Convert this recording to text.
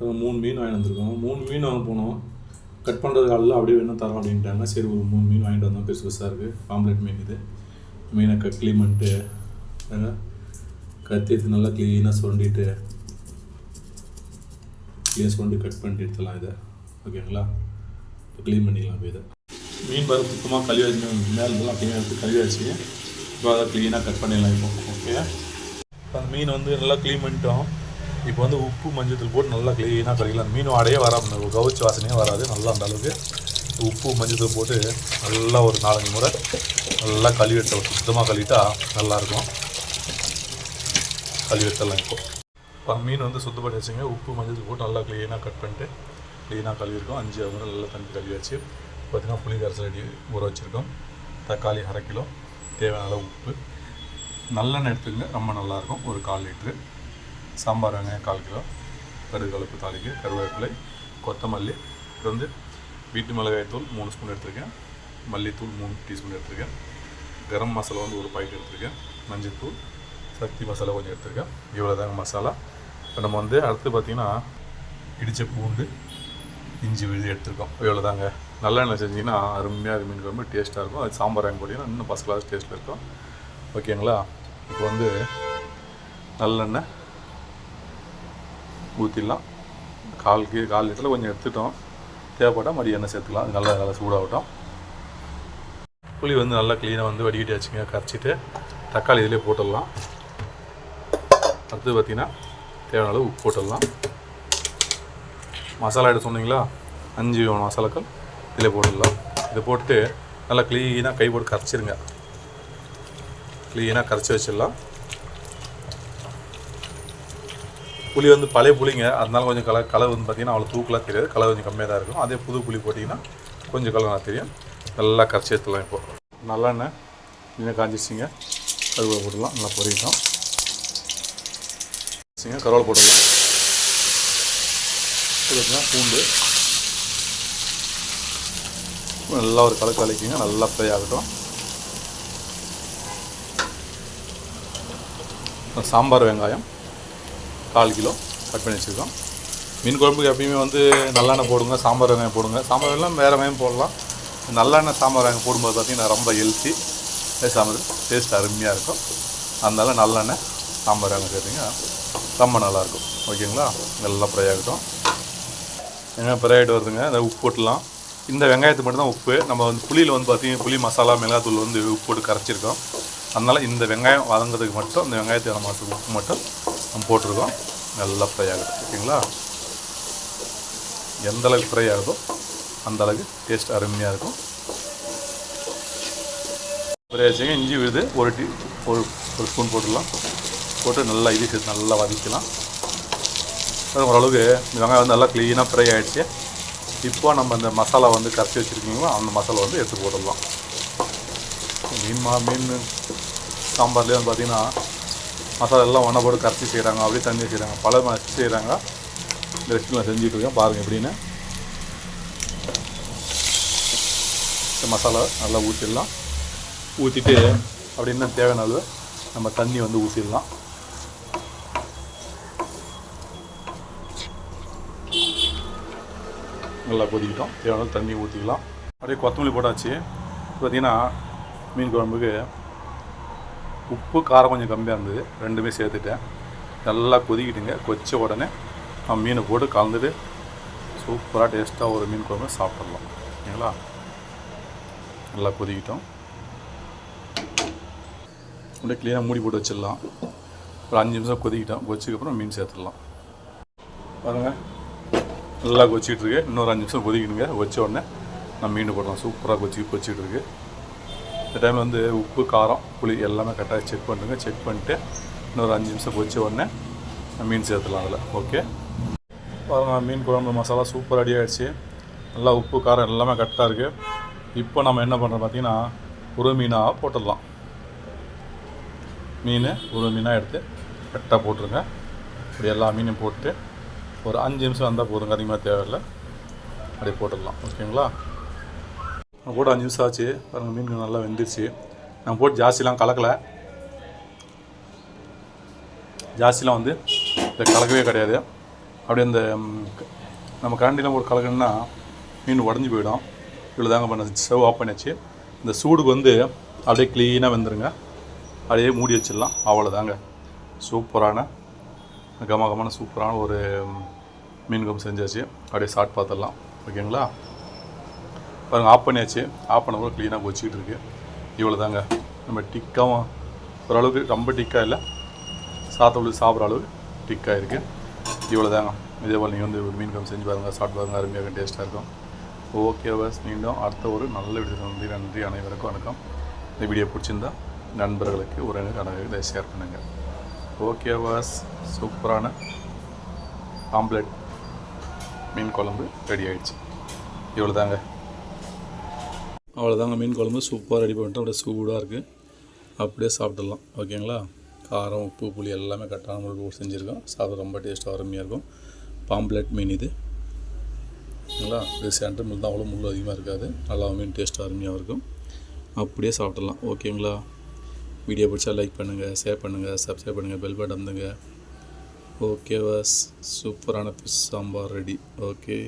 மூணு மீன் வாங்கிட்டு வந்திருக்கோம். மூணு மீன் வாங்க போனோம். கட் பண்ணுறது காலில் அப்படியே வேணும் தரோம் அப்படின்ட்டாங்க. சரி ஒரு மூணு மீன் வாங்கிட்டு வந்தோம். பெருசு பெருசாக இருக்குது பாம்ப்ளெட் மீன் இது. மீனை கட் க்ளீன் பண்ணிட்டு கத்தி எடுத்து நல்லா க்ளீனாக சுரண்டிட்டு க்ளீன் சுரண்டி கட் பண்ணிட்டு எடுத்துடலாம் இதை. ஓகேங்களா இப்போ க்ளீன் பண்ணிக்கலாம் இப்போ இதை. மீன் பாரு சுத்தமாக கழுவி வச்சு மேலே க்ளீனாக எடுத்து கழுவி வச்சு இப்போ அதை க்ளீனாக கட் பண்ணிடலாம் இப்போ. ஓகே அந்த மீன் வந்து நல்லா க்ளீன் பண்ணிட்டோம். இப்போ வந்து உப்பு மஞ்சத்தூள் போட்டு நல்லா க்ளீனாக கழிக்கலாம் மீன் வாடையே வராமல் கவுச்ச வாசனையே வராது. நல்லா அந்த அளவுக்கு உப்பு மஞ்சத்தூள் போட்டு நல்லா ஒரு நாலஞ்சு முறை நல்லா கழுவி சுத்தமாக கழுவிட்டா நல்லாயிருக்கும் கழுவி எடுத்துடலாம் இப்போ. இப்போ மீன் வந்து சுத்தப்பட்டு வச்சுங்க உப்பு மஞ்சள் போட்டு நல்லா க்ளீனாக கட் பண்ணிட்டு க்ளீனாக கழுவிருக்கோம் அஞ்சு ஆறு முறை நல்லா தண்ணி கழுவி வச்சு பார்த்திங்கன்னா புளி கரைசல் அடி ஊற வச்சுருக்கோம். தக்காளி அரை கிலோ. தேவையான அளவு உப்பு. நல்லெண்ணெய் எடுத்துக்கங்க. ரொம்ப நல்லாயிருக்கும் ஒரு கால் லிட்ரு சாம்பார் வெங்காயம் கால் கிலோ கடுகு கலப்பு தாளிக்கு கருவேப்பிலை கொத்தமல்லி இது வந்து வீட்டு மிளகாய் தூள் மூணு ஸ்பூன் எடுத்திருக்கேன். மல்லித்தூள் மூணு டீஸ்பூன் எடுத்திருக்கேன். கரம் மசாலா வந்து ஒரு பாக்கெட் எடுத்திருக்கேன். மஞ்சள்தூள் சக்தி மசாலா கொஞ்சம் எடுத்திருக்கேன். இவ்வளோ தாங்க மசாலா. இப்போ நம்ம வந்து அடுத்து பார்த்திங்கன்னா இடித்த பூண்டு இஞ்சி விழுதி எடுத்திருக்கோம். இவ்வளோ தாங்க நல்லெண்ணெய் செஞ்சிங்கன்னா அருமையாக அது மீன் குழம்பு டேஸ்ட்டாக இருக்கும். அது சாம்பார் வாங்கி போட்டிங்கன்னா இன்னும் ஃபஸ்ட் கிளாஸ் டேஸ்ட்டில் இருக்கும். ஓகேங்களா இப்போ வந்து நல்லெண்ணெய் ஊற்றிடலாம் கால் கீ கால் லிட்டரில் கொஞ்சம் எடுத்துட்டோம். தேவைப்பட்டால் மறுபடியும் எண்ணெய் சேர்த்துக்கலாம். அது நல்லா நல்லா சூடாகட்டும். புளி வந்து நல்லா க்ளீனாக வந்து வடிகட்டி கரைச்சிட்டு தக்காளி இதிலே போட்டுடலாம். அடுத்து பார்த்திங்கன்னா தேவையான அளவு உப்பு போட்டுடலாம். மசாலா எடுத்து சொன்னீங்களா? அஞ்சு மசாலாக்கள் இதில் போட்டுடலாம். இதை போட்டுட்டு நல்லா க்ளீனாக கை போட்டு கரைச்சிருங்க. க்ளீனாக கரைச்சி வச்சிடலாம். புளி வந்து பழைய புளிங்க அதனால கொஞ்சம் கலர் கலர் வந்து பார்த்திங்கன்னா அவ்வளோ தூக்கலாக தெரியாது. கலர் கொஞ்சம் கம்மியாக தான் இருக்கும். அதே புது புளி போட்டிங்கன்னா கொஞ்சம் கலர் நல்லா தெரியும். நல்லா கரைச்சி எடுத்துலாம் இப்போ. நல்லெண்ணெய் இன்னும் காஞ்சிச்சிங்க. கருவேப்பிலை போட்டுடலாம். நல்லா பொரியட்டும் வச்சுங்க போட்டுடலாம். பார்த்தீங்கன்னா பூண்டு. நல்லா ஒரு கலக்கு கலக்கிங்க நல்லா ஃப்ரை ஆகட்டும். சாம்பார் வெங்காயம். கால் கிலோ கட் பண்ணி வச்சுருக்கோம். மீன் குழம்புக்கு எப்பயுமே வந்து நல்லெண்ணெய் போடுங்க சாம்பார் வெங்காயம் போடுங்க. சாம்பார் வெங்காயம் வேறு வெங்காயம் போடலாம். நல்லெண்ணெய் சாம்பார் வெங்காயம் போடும்போது பார்த்திங்கன்னா ரொம்ப ஹெல்த்தி சாம்பார் டேஸ்ட் அருமையாக இருக்கும். அதனால் நல்லெண்ணெய் சாம்பார் வெங்காயம் கேட்டிங்கன்னா ரொம்ப நல்லாயிருக்கும். ஓகேங்களா? நல்லா ஃப்ரை ஆகிட்டோம். வெங்காயம் ஃப்ரை ஆகிட்டு வருதுங்க? அந்த உப்பு போட்டுலாம் இந்த வெங்காயத்துக்கு மட்டும்தான் உப்பு. நம்ம வந்து புளியில் வந்து பார்த்திங்கன்னா புளி மசாலா மிளகாத்தூள் வந்து உப்பு போட்டு கரைச்சிருக்கோம். அதனால் இந்த வெங்காயம் வதங்கிறதுக்கு மட்டும் இந்த வெங்காயத்தை நம்ம உப்பு மட்டும் நம்ம போட்டிருக்கோம். நல்லா ஃப்ரை ஆகுது. ஓகேங்களா? எந்த அளவுக்கு ஃப்ரை ஆகுதோ அந்த அளவுக்கு டேஸ்ட் அருமையாக இருக்கும். ஃப்ரை இஞ்சி விழுது ஒரு டீ ஒரு ஒரு ஸ்பூன் போட்டுடலாம். போட்டு நல்லா இது நல்லா வதக்கலாம். அது ஓரளவுக்கு இந்த வெங்காயம் வந்து நல்லா க்ளீனாக ஃப்ரை ஆகிடுச்சு இப்போ நம்ம இந்த மசாலா வந்து கரைச்சி வச்சுருக்கீங்களோ அந்த மசாலா வந்து எடுத்து போட்டுடலாம். மீன் மா மீன் சாம்பார்லேயே வந்து பார்த்திங்கன்னா மசாலா எல்லாம் ஒன்றா போட்டு கரைச்சி செய்கிறாங்க அப்படியே தண்ணி செய்கிறாங்க பல மாதிரி செய்கிறாங்க இந்த ரெஸ்டாரண்ட்டில் செஞ்சுட்டு இருக்கேன். பாருங்கள் எப்படின்னு. மசாலா நல்லா ஊற்றிடலாம் ஊற்றிட்டு அப்படின்னா தேவையான அளவு நம்ம தண்ணி வந்து ஊற்றிடலாம் நல்லா கொதிக்கிட்டோம். தேவையான தண்ணி ஊற்றிக்கலாம் அப்படியே கொத்தமல்லி போட்டாச்சு. பார்த்தீங்கன்னா மீன் குழம்புக்கு உப்பு காரம் கொஞ்சம் கம்மியாக இருந்தது. ரெண்டுமே சேர்த்துட்டேன். நல்லா கொதிக்கிட்டுங்க. கொச்ச உடனே நம்ம மீனை போட்டு கலந்துட்டு சூப்பராக டேஸ்ட்டாக ஒரு மீன் குழம்பு சாப்பிட்றலாம் ஓகேங்களா நல்லா கொதிக்கிட்டோம். அப்படியே க்ளீனாக மூடி போட்டு வச்சிடலாம். ஒரு அஞ்சு நிமிஷம் கொதிக்கிட்டோம். கொதிச்சதுக்கப்புறம் மீன் சேர்த்துடலாம். பாருங்கள் நல்லா கொச்சிக்கிட்டு இருக்கு. இன்னொரு அஞ்சு நிமிஷம் கொதிக்கணுங்க. கொச்ச உடனே நான் மீன் போடுறோம் சூப்பராக கொச்சி கொச்சிக்கிட்டு இருக்குது இந்த டைம் வந்து உப்பு காரம் புளி எல்லாமே கரெக்டாக செக் பண்ணுங்க. செக் பண்ணிட்டு இன்னொரு அஞ்சு நிமிஷம் கொச்ச உடனே மீன் சேர்த்துலாம் அதில். ஓகே பாருங்க மீன் குழம்பு மசாலா சூப்பர் ரெடி ஆகிடுச்சு நல்லா உப்பு காரம் எல்லாமே கரெக்டாக இருக்குது இப்போ நம்ம என்ன பண்ணுறோம் பார்த்தீங்கன்னா ஒரு மீனாக போட்டுடலாம். மீன் ஒரு மீனாக எடுத்து கரெக்டாக போட்டுருங்க. இப்படி எல்லா மீனையும் போட்டு ஒரு அஞ்சு நிமிஷம் வந்தால் போதுங்க அதிகமாக தேவையில்லை. அப்படியே போட்டுடலாம். ஓகேங்களா நான் போட்டு அஞ்சு நிமிஷம் ஆச்சு. பாருங்கள் மீன் நல்லா வெந்துருச்சு. நான் போட்டு ஜாஸ்திலாம் கலக்கலை. ஜாஸ்திலாம் வந்து இதை கலக்கவே கிடையாது. அப்படியே அந்த க- நம்ம கரண்டிலாம் போட்டு கலக்கணும்னா மீன் உடஞ்சி போயிடும். இவ்வளோ தாங்க பண்ண ஸ்டவ் ஆஃப் பண்ணியாச்சு. இந்த சூடுக்கு வந்து அப்படியே க்ளீனாக வெந்துருங்க. அப்படியே மூடி வச்சிடலாம். அவ்வளோதாங்க சூப்பரான கம கமான சூப்பரான ஒரு மீன் குழம்பு செஞ்சாச்சு. அப்படியே சாட் பார்த்துடலாம். ஓகேங்களா? பாருங்க ஆஃப் பண்ணியாச்சு. ஆஃப் பண்ண கூட க்ளீனாக வச்சுக்கிட்டு இருக்கு. இவ்வளோ தாங்க நம்ம டிக்காவும் ஓரளவுக்கு ரொம்ப டிக்காக இல்லை. சாத்தப்பள்ளி சாப்பிட்ற அளவு டிக்காக இருக்குது இவ்வளோ தாங்க இதே போல் நீங்கள் வந்து ஒரு மீன் குழம்பு செஞ்சு பாருங்கள் சாப்பிட்டு பாருங்கள் அருமையாக டேஸ்ட்டாக இருக்கும். ஓகே பஸ் மீண்டும் அடுத்த ஒரு நல்ல வீடியோ நன்றி நன்றி அனைவருக்கும் வணக்கம். இந்த வீடியோ பிடிச்சிருந்தா நண்பர்களுக்கு உறவினர் அனைவருக்கு ஷேர் பண்ணுங்கள் ஓகே பாஸ் சூப்பரான ஆம்லெட் மீன் குழம்பு ரெடி ஆகிடுச்சு இவ்வளோ தாங்க அவ்வளோதாங்க மீன் குழம்பு சூப்பராக ரெடி பண்ணிட்டோம். அப்படியே சூடாக இருக்குது அப்படியே சாப்பிட்டுடலாம். ஓகேங்களா? காரம் உப்பு புளி எல்லாமே கரெக்டான முறையில் செஞ்சுருக்கோம். சாப்பிட ரொம்ப டேஸ்ட்டாக அருமையாக இருக்கும். பாம்ப்ளெட் மீன் இது. ஓகேங்களா? இது சென்டர் மில் தான். அவ்வளோ முள் அதிகமாக இருக்காது. நல்லா மீன் டேஸ்ட்டாக அருமையாக இருக்கும். அப்படியே சாப்பிடலாம் ஓகேங்களா? வீடியோ பிடிச்சா லைக் பண்ணுங்கள் ஷேர் பண்ணுங்கள் சப்ஸ்கிரைப் பண்ணுங்கள் பெல் பட்டன் அமுத்துங்க. ஓகே வாஸ் சூப்பரான ஃபிஷ் சாம்பார் ரெடி ஓகே.